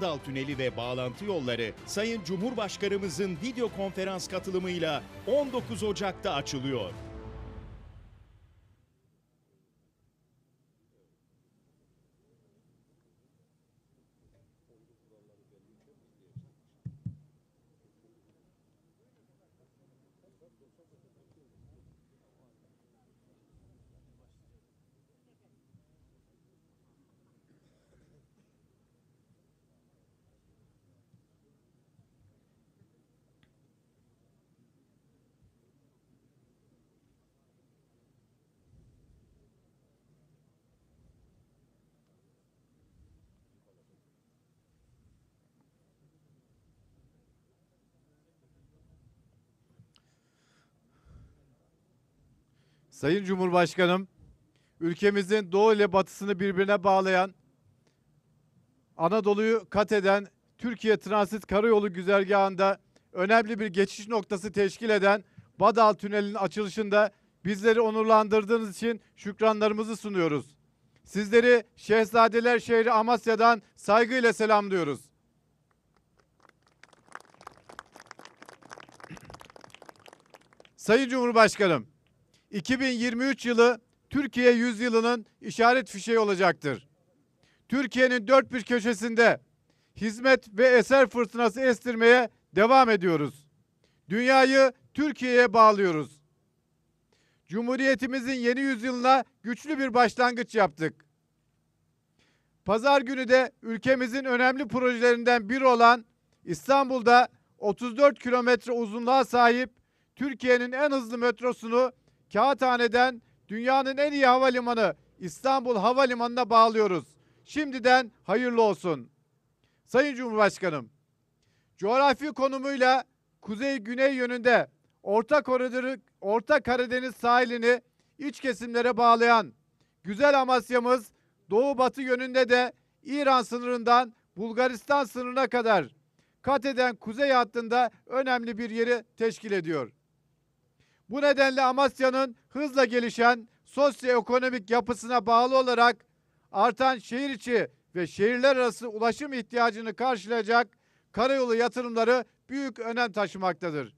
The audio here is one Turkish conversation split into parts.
Dal Tüneli ve bağlantı yolları Sayın Cumhurbaşkanımızın video konferans katılımıyla 19 Ocak'ta açılıyor. Sayın Cumhurbaşkanım, ülkemizin doğu ile batısını birbirine bağlayan, Anadolu'yu kat eden Türkiye Transit Karayolu güzergahında önemli bir geçiş noktası teşkil eden Badal Tüneli'nin açılışında bizleri onurlandırdığınız için şükranlarımızı sunuyoruz. Sizleri Şehzadeler şehri Amasya'dan saygıyla selamlıyoruz. Sayın Cumhurbaşkanım, 2023 yılı Türkiye yüzyılının işaret fişeği olacaktır. Türkiye'nin dört bir köşesinde hizmet ve eser fırtınası estirmeye devam ediyoruz. Dünyayı Türkiye'ye bağlıyoruz. Cumhuriyetimizin yeni yüzyılına güçlü bir başlangıç yaptık. Pazar günü de ülkemizin önemli projelerinden biri olan İstanbul'da 34 kilometre uzunluğa sahip Türkiye'nin en hızlı metrosunu Kağıthane'den dünyanın en iyi havalimanı İstanbul Havalimanı'na bağlıyoruz. Şimdiden hayırlı olsun. Sayın Cumhurbaşkanım, coğrafi konumuyla kuzey-güney yönünde Orta Koridoru, Orta Karadeniz sahilini iç kesimlere bağlayan güzel Amasya'mız doğu batı yönünde de İran sınırından Bulgaristan sınırına kadar kat eden kuzey hattında önemli bir yeri teşkil ediyor. Bu nedenle Amasya'nın hızla gelişen sosyoekonomik yapısına bağlı olarak artan şehir içi ve şehirler arası ulaşım ihtiyacını karşılayacak karayolu yatırımları büyük önem taşımaktadır.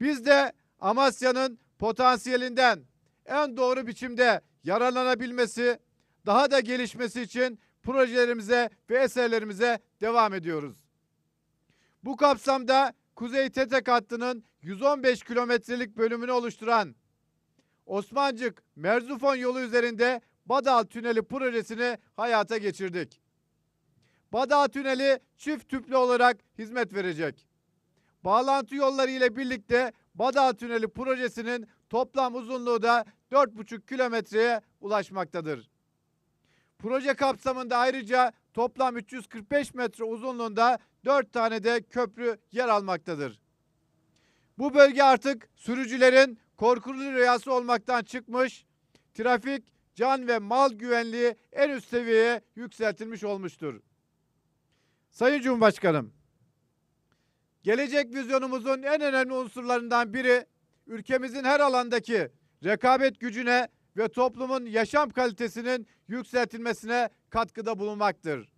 Biz de Amasya'nın potansiyelinden en doğru biçimde yararlanabilmesi, daha da gelişmesi için projelerimize ve eserlerimize devam ediyoruz. Bu kapsamda Kuzey Tetek hattının 115 kilometrelik bölümünü oluşturan Osmancık Merzufon yolu üzerinde Badal Tüneli projesini hayata geçirdik. Badal Tüneli çift tüplü olarak hizmet verecek. Bağlantı yolları ile birlikte Badal Tüneli projesinin toplam uzunluğu da 4,5 kilometreye ulaşmaktadır. Proje kapsamında ayrıca toplam 345 metre uzunluğunda 4 tane de köprü yer almaktadır. Bu bölge artık sürücülerin korkulu rüyası olmaktan çıkmış, trafik, can ve mal güvenliği en üst seviyeye yükseltilmiş olmuştur. Sayın Cumhurbaşkanım, gelecek vizyonumuzun en önemli unsurlarından biri ülkemizin her alandaki rekabet gücüne ve toplumun yaşam kalitesinin yükseltilmesine katkıda bulunmaktır.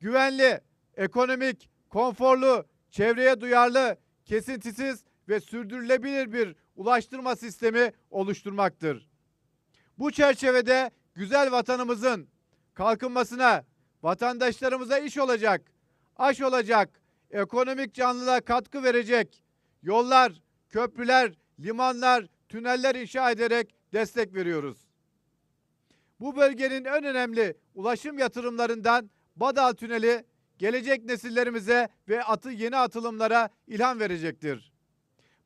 Güvenli, ekonomik, konforlu, çevreye duyarlı, kesintisiz ve sürdürülebilir bir ulaştırma sistemi oluşturmaktır. Bu çerçevede güzel vatanımızın kalkınmasına, vatandaşlarımıza iş olacak, aş olacak, ekonomik canlılığa katkı verecek yollar, köprüler, limanlar, tüneller inşa ederek destek veriyoruz. Bu bölgenin en önemli ulaşım yatırımlarından Badal Tüneli gelecek nesillerimize ve atı yeni atılımlara ilham verecektir.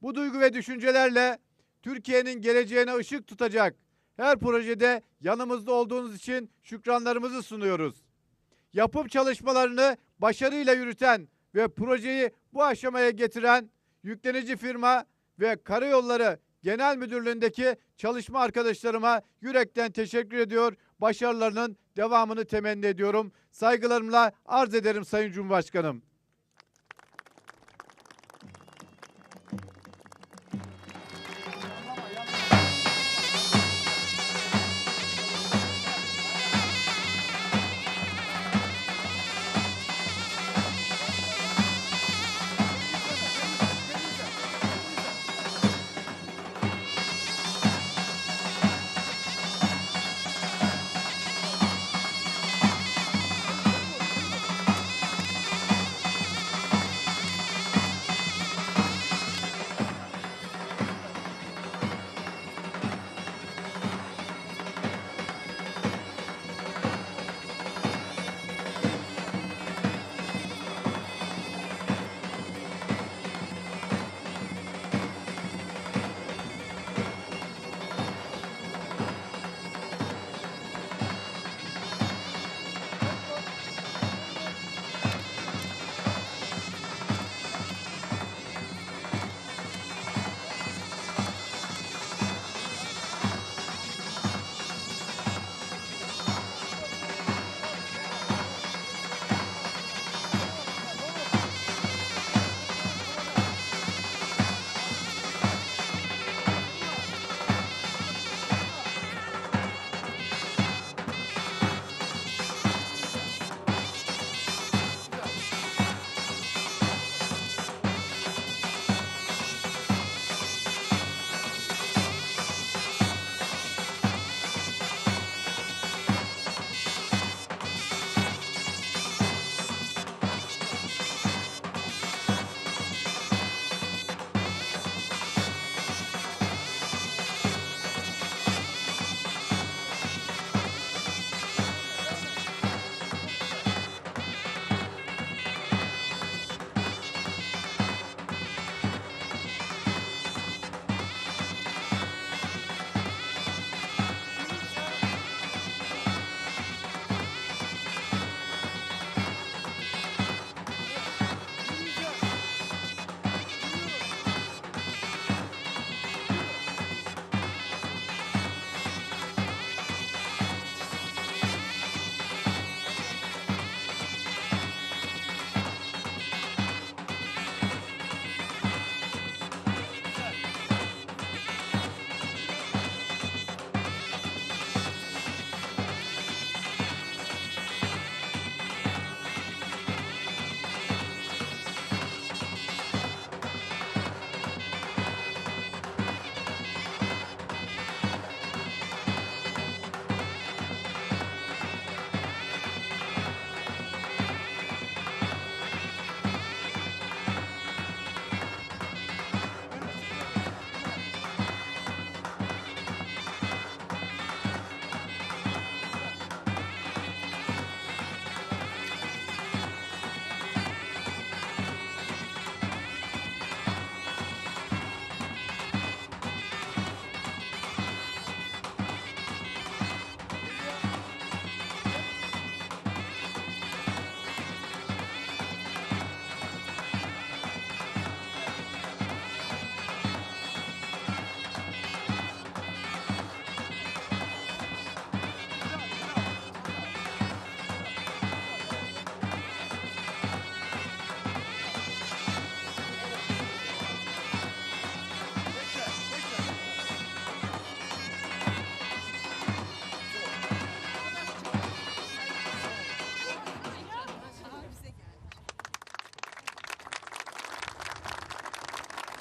Bu duygu ve düşüncelerle Türkiye'nin geleceğine ışık tutacak her projede yanımızda olduğunuz için şükranlarımızı sunuyoruz. Yapım çalışmalarını başarıyla yürüten ve projeyi bu aşamaya getiren yüklenici firma ve Karayolları Genel Müdürlüğü'ndeki çalışma arkadaşlarıma yürekten teşekkür ediyor. Başarılarının devamını temenni ediyorum. Saygılarımla arz ederim Sayın Cumhurbaşkanım.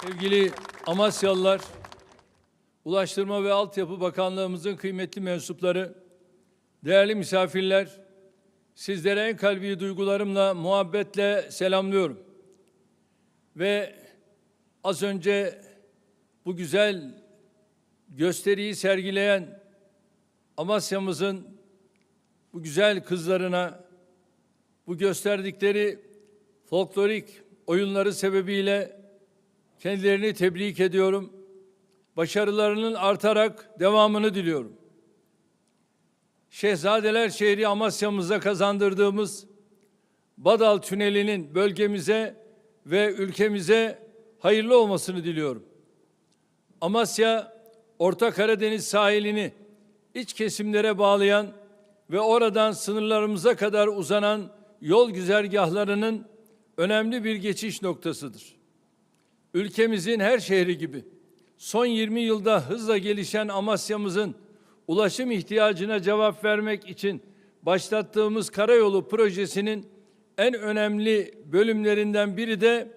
Sevgili Amasyalılar, Ulaştırma ve Altyapı Bakanlığımızın kıymetli mensupları, değerli misafirler, sizlere en kalbi duygularımla, muhabbetle selamlıyorum. Ve az önce bu güzel gösteriyi sergileyen Amasya'mızın bu güzel kızlarına bu gösterdikleri folklorik oyunları sebebiyle kendilerini tebrik ediyorum. Başarılarının artarak devamını diliyorum. Şehzadeler şehri Amasya'mıza kazandırdığımız Badal Tüneli'nin bölgemize ve ülkemize hayırlı olmasını diliyorum. Amasya, Orta Karadeniz sahilini iç kesimlere bağlayan ve oradan sınırlarımıza kadar uzanan yol güzergahlarının önemli bir geçiş noktasıdır. Ülkemizin her şehri gibi son 20 yılda hızla gelişen Amasya'mızın ulaşım ihtiyacına cevap vermek için başlattığımız karayolu projesinin en önemli bölümlerinden biri de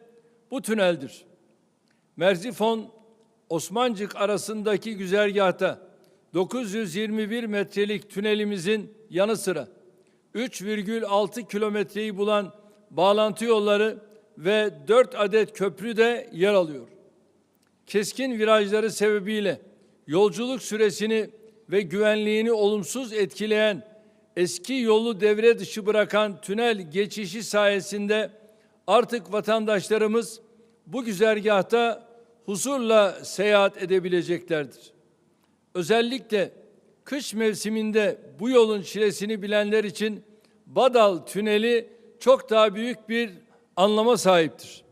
bu tüneldir. Merzifon Osmancık arasındaki güzergahta 921 metrelik tünelimizin yanı sıra 3,6 kilometreyi bulan bağlantı yolları ve 4 adet köprü de yer alıyor. Keskin virajları sebebiyle yolculuk süresini ve güvenliğini olumsuz etkileyen eski yolu devre dışı bırakan tünel geçişi sayesinde artık vatandaşlarımız bu güzergahta huzurla seyahat edebileceklerdir. Özellikle kış mevsiminde bu yolun çilesini bilenler için Badal Tüneli çok daha büyük bir anlama sahiptir.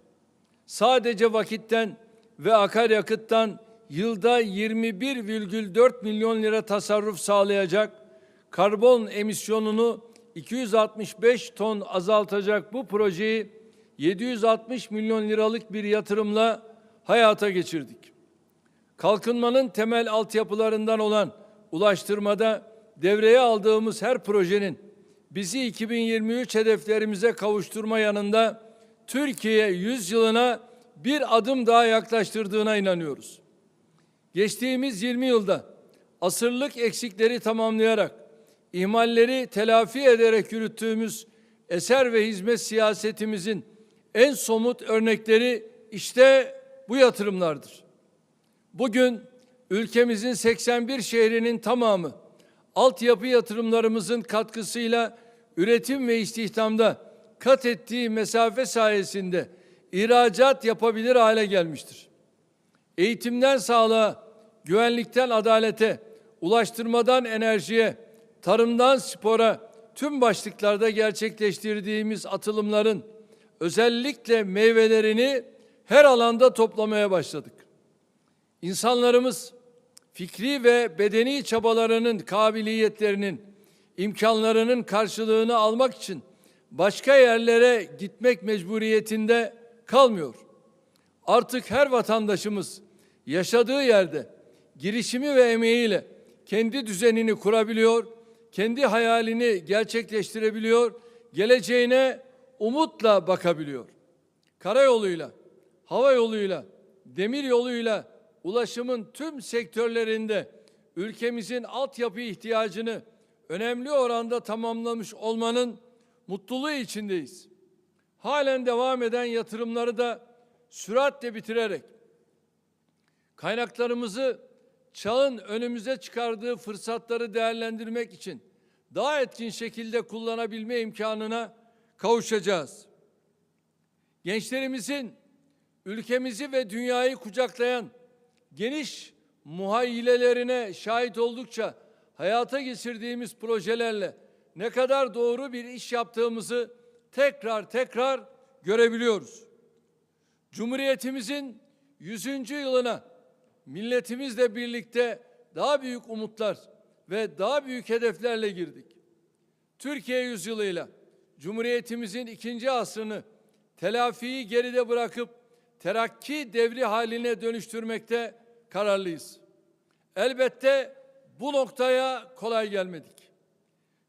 Sadece vakitten ve akaryakıttan yılda 21,4 milyon lira tasarruf sağlayacak, karbon emisyonunu 265 ton azaltacak bu projeyi 760 milyon liralık bir yatırımla hayata geçirdik. Kalkınmanın temel altyapılarından olan ulaştırmada devreye aldığımız her projenin bizi 2023 hedeflerimize kavuşturma yanında Türkiye yüzyılına bir adım daha yaklaştırdığına inanıyoruz. Geçtiğimiz 20 yılda asırlık eksikleri tamamlayarak, ihmalleri telafi ederek yürüttüğümüz eser ve hizmet siyasetimizin en somut örnekleri işte bu yatırımlardır. Bugün ülkemizin 81 şehrinin tamamı altyapı yatırımlarımızın katkısıyla üretim ve istihdamda kat ettiği mesafe sayesinde ihracat yapabilir hale gelmiştir. Eğitimden sağlığa, güvenlikten adalete, ulaştırmadan enerjiye, tarımdan spora tüm başlıklarda gerçekleştirdiğimiz atılımların özellikle meyvelerini her alanda toplamaya başladık. İnsanlarımız fikri ve bedeni çabalarının, kabiliyetlerinin, imkanlarının karşılığını almak için başka yerlere gitmek mecburiyetinde kalmıyor. Artık her vatandaşımız yaşadığı yerde girişimi ve emeğiyle kendi düzenini kurabiliyor, kendi hayalini gerçekleştirebiliyor, geleceğine umutla bakabiliyor. Karayoluyla, hava yoluyla, demir yoluyla ulaşımın tüm sektörlerinde ülkemizin altyapı ihtiyacını önemli oranda tamamlamış olmanın mutluluğu içindeyiz. Halen devam eden yatırımları da süratle bitirerek kaynaklarımızı çağın önümüze çıkardığı fırsatları değerlendirmek için daha etkin şekilde kullanabilme imkanına kavuşacağız. Gençlerimizin ülkemizi ve dünyayı kucaklayan geniş muhayyilelerine şahit oldukça hayata geçirdiğimiz projelerle ne kadar doğru bir iş yaptığımızı tekrar tekrar görebiliyoruz. Cumhuriyetimizin 100. yılına milletimizle birlikte daha büyük umutlar ve daha büyük hedeflerle girdik. Türkiye yüzyılıyla Cumhuriyetimizin ikinci asrını telafiyi geride bırakıp terakki devri haline dönüştürmekte kararlıyız. Elbette bu noktaya kolay gelmedik.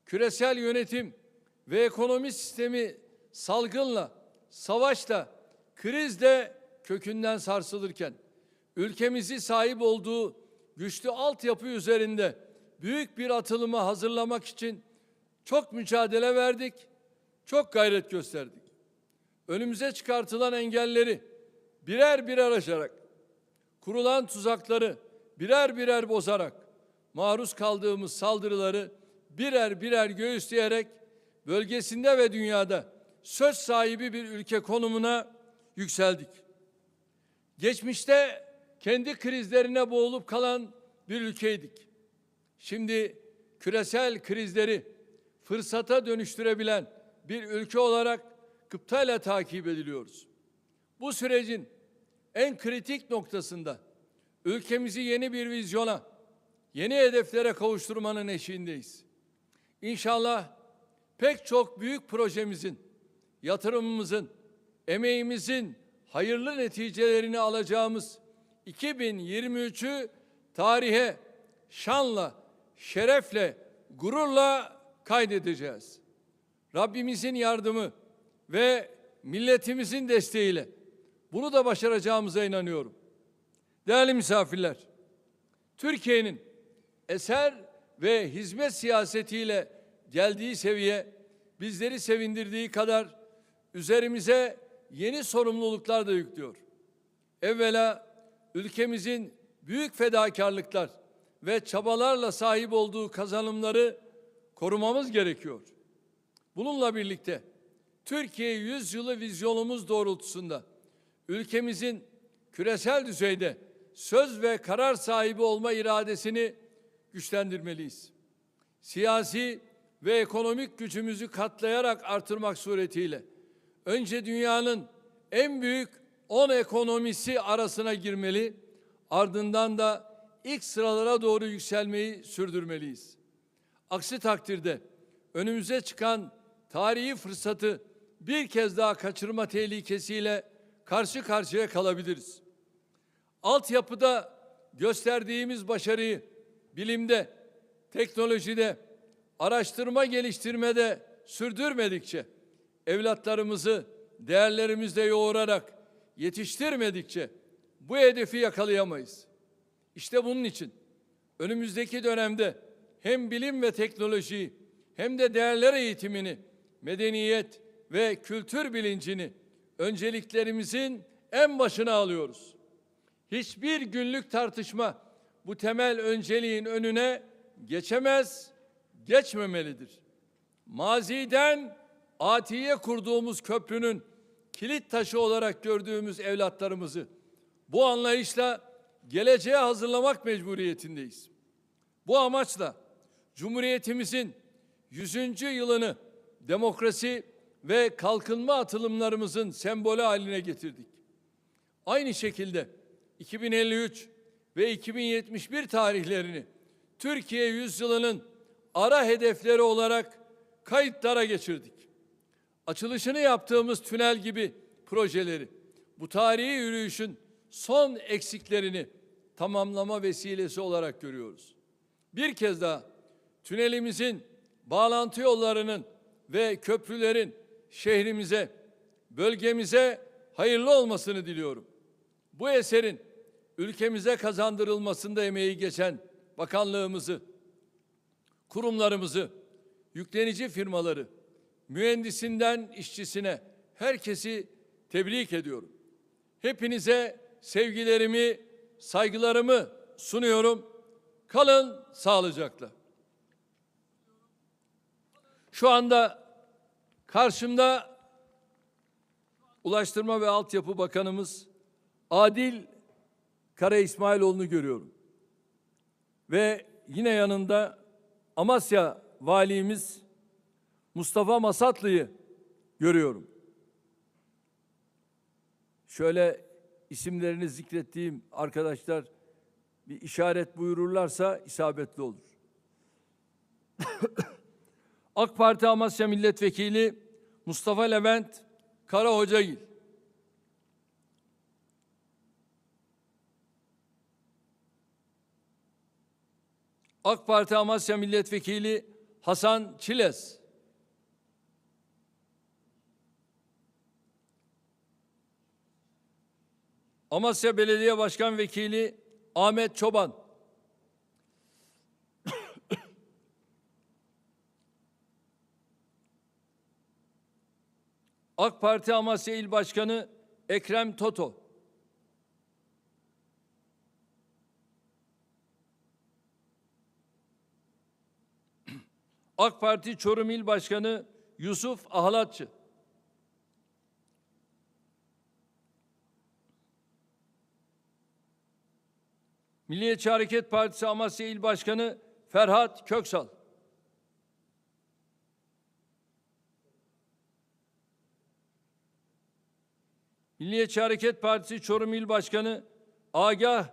Küresel yönetim ve ekonomi sistemi salgınla, savaşla, krizle kökünden sarsılırken ülkemizi sahip olduğu güçlü altyapı üzerinde büyük bir atılımı hazırlamak için çok mücadele verdik, çok gayret gösterdik. Önümüze çıkartılan engelleri birer birer aşarak, kurulan tuzakları birer birer bozarak, maruz kaldığımız saldırıları birer birer göğüsleyerek bölgesinde ve dünyada söz sahibi bir ülke konumuna yükseldik. Geçmişte kendi krizlerine boğulup kalan bir ülkeydik. Şimdi küresel krizleri fırsata dönüştürebilen bir ülke olarak gıptayla takip ediliyoruz. Bu sürecin en kritik noktasında ülkemizi yeni bir vizyona, yeni hedeflere kavuşturmanın eşiğindeyiz. İnşallah pek çok büyük projemizin, yatırımımızın, emeğimizin hayırlı neticelerini alacağımız 2023'ü tarihe şanla, şerefle, gururla kaydedeceğiz. Rabbimizin yardımı ve milletimizin desteğiyle bunu da başaracağımıza inanıyorum. Değerli misafirler, Türkiye'nin eser ve hizmet siyasetiyle geldiği seviye bizleri sevindirdiği kadar üzerimize yeni sorumluluklar da yüklüyor. Evvela ülkemizin büyük fedakarlıklar ve çabalarla sahip olduğu kazanımları korumamız gerekiyor. Bununla birlikte Türkiye yüzyılı vizyonumuz doğrultusunda ülkemizin küresel düzeyde söz ve karar sahibi olma iradesini güçlendirmeliyiz. Siyasi ve ekonomik gücümüzü katlayarak artırmak suretiyle önce dünyanın en büyük 10 ekonomisi arasına girmeli, ardından da ilk sıralara doğru yükselmeyi sürdürmeliyiz. Aksi takdirde önümüze çıkan tarihi fırsatı bir kez daha kaçırma tehlikesiyle karşı karşıya kalabiliriz. Altyapıda gösterdiğimiz başarıyı bilimde, teknolojide, araştırma geliştirmede sürdürmedikçe, evlatlarımızı değerlerimizle yoğurarak yetiştirmedikçe bu hedefi yakalayamayız. İşte bunun için önümüzdeki dönemde hem bilim ve teknolojiyi hem de değerler eğitimini, medeniyet ve kültür bilincini önceliklerimizin en başına alıyoruz. Hiçbir günlük tartışma bu temel önceliğin önüne geçemez, geçmemelidir. Maziden atiye kurduğumuz köprünün kilit taşı olarak gördüğümüz evlatlarımızı bu anlayışla geleceğe hazırlamak mecburiyetindeyiz. Bu amaçla Cumhuriyetimizin 100. yılını demokrasi ve kalkınma atılımlarımızın sembolü haline getirdik. Aynı şekilde 2053 ve 2071 tarihlerini Türkiye yüzyılının ara hedefleri olarak kayıtlara geçirdik. Açılışını yaptığımız tünel gibi projeleri bu tarihi yürüyüşün son eksiklerini tamamlama vesilesi olarak görüyoruz. Bir kez daha tünelimizin bağlantı yollarının ve köprülerin şehrimize, bölgemize hayırlı olmasını diliyorum. Bu eserin ülkemize kazandırılmasında emeği geçen bakanlığımızı, kurumlarımızı, yüklenici firmaları, mühendisinden işçisine herkesi tebrik ediyorum. Hepinize sevgilerimi, saygılarımı sunuyorum. Kalın sağlıcakla. Şu anda karşımda Ulaştırma ve Altyapı Bakanımız Adil Kara İsmailoğlu'nu görüyorum. Ve yine yanında Amasya Valimiz Mustafa Masatlı'yı görüyorum. Şöyle isimlerini zikrettiğim arkadaşlar bir işaret buyururlarsa isabetli olur. AK Parti Amasya Milletvekili Mustafa Levent Kara Hocagil. AK Parti Amasya Milletvekili Hasan Çiles. Amasya Belediye Başkan Vekili Ahmet Çoban. AK Parti Amasya İl Başkanı Ekrem Toto. AK Parti Çorum İl Başkanı Yusuf Ahlatçı. Milliyetçi Hareket Partisi Amasya İl Başkanı Ferhat Köksal. Milliyetçi Hareket Partisi Çorum İl Başkanı Agah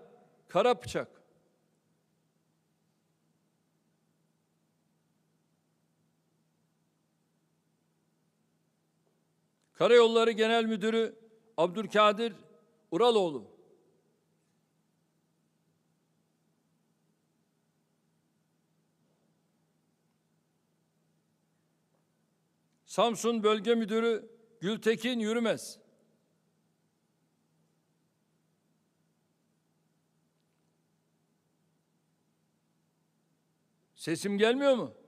Karapıçak. Karayolları Genel Müdürü Abdülkadir Uraloğlu. Samsun Bölge Müdürü Gültekin Yürümez. Sesim gelmiyor mu?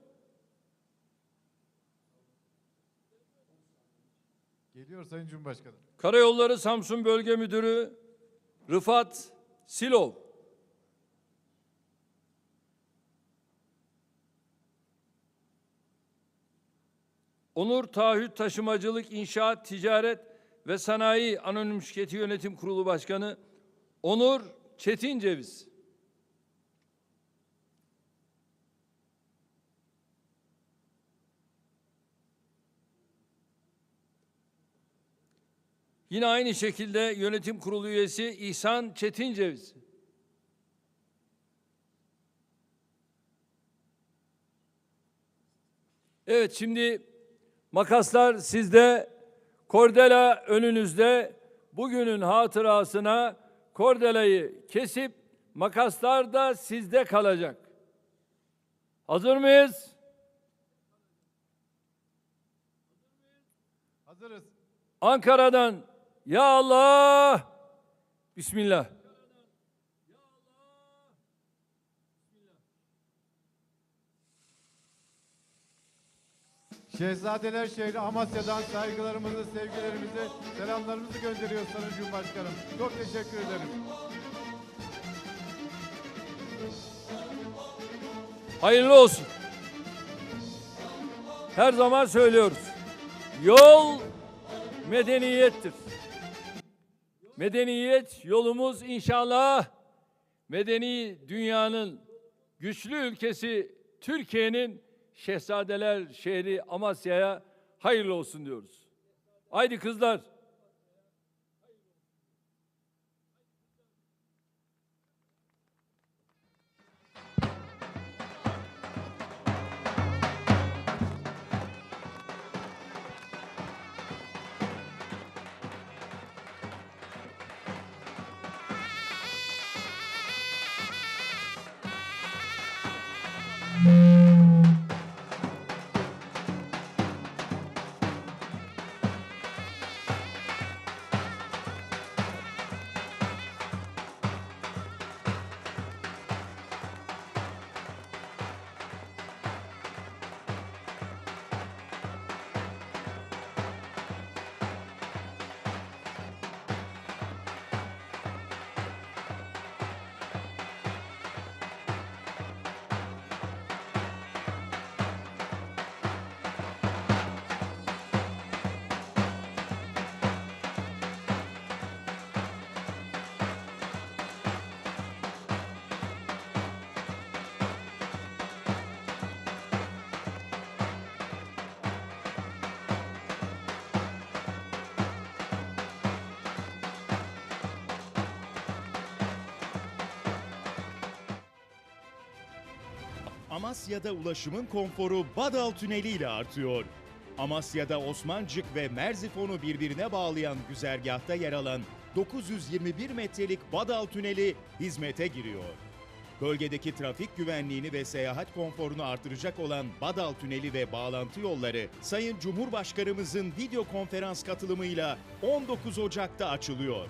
Geliyor Sayın Cumhurbaşkanı. Karayolları Samsun Bölge Müdürü Rıfat Silov. Onur Taahhüt Taşımacılık İnşaat Ticaret ve Sanayi Anonim Şirketi Yönetim Kurulu Başkanı Onur Çetin Ceviz. Yine aynı şekilde yönetim kurulu üyesi İhsan Çetinceviz. Evet şimdi makaslar sizde, kordela önünüzde. Bugünün hatırasına kordelayı kesip makaslar da sizde kalacak. Hazır mıyız? Hazırız. Ankara'dan ya Allah Bismillah. Şehzadeler şehri Amasya'dan saygılarımızı, sevgilerimizi, selamlarımızı gönderiyoruz Sayın Cumhurbaşkanım. Çok teşekkür ederim. Hayırlı olsun. Her zaman söylüyoruz. Yol medeniyettir. Medeniyet yolumuz inşallah medeni dünyanın güçlü ülkesi Türkiye'nin Şehzadeler şehri Amasya'ya hayırlı olsun diyoruz. Haydi kızlar. Amasya'da ulaşımın konforu Badal Tüneli ile artıyor. Amasya'da Osmancık ve Merzifon'u birbirine bağlayan güzergahta yer alan 921 metrelik Badal Tüneli hizmete giriyor. Bölgedeki trafik güvenliğini ve seyahat konforunu artıracak olan Badal Tüneli ve bağlantı yolları Sayın Cumhurbaşkanımızın video konferans katılımıyla 19 Ocak'ta açılıyor.